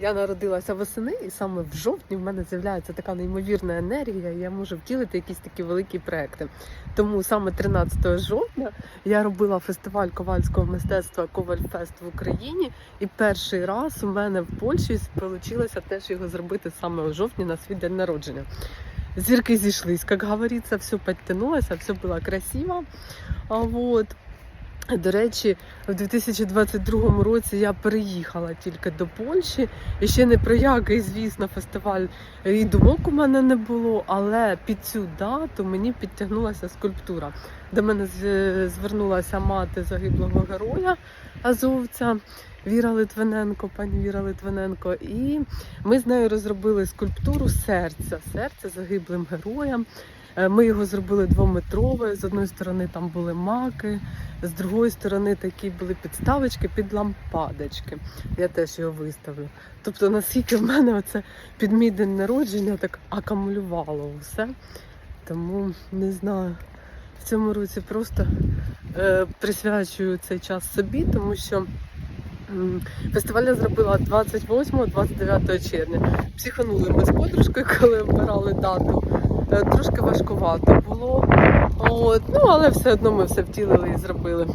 Я народилася восени, і саме в жовтні в мене з'являється така неймовірна енергія, і я можу втілити якісь такі великі проекти. Тому саме 13 жовтня я робила фестиваль ковальського мистецтва Ковальфест в Україні. І перший раз у мене в Польщі вийшло теж його зробити саме у жовтні на свій день народження. Зірки зійшлись, як говориться, все підтягнулося, все було красиво. А вот. До речі, в 2022 році я переїхала тільки до Польщі. І ще не про який, звісно, фестиваль і думок у мене не було, але під цю дату мені підтягнулася скульптура. До мене звернулася мати загиблого героя азовця Віра Литвиненко, пані Віра Литвиненко. І ми з нею розробили скульптуру серця, серця загиблим героям. Е, Ми його зробили двометрове. З одної сторони там були маки, з другої сторони такі були підставочки під лампадочки. Я теж його виставлю. Тобто, наскільки в мене оце під мій день народження так акумулювало все. Тому не знаю. В цьому році просто е, присвячую цей час собі, тому що фестиваль я зробила 28-29 червня. Психанули ми з подружкою, коли обирали дату. Е, Трошки важкувато було. От, ну але все одно ми все втілили і зробили.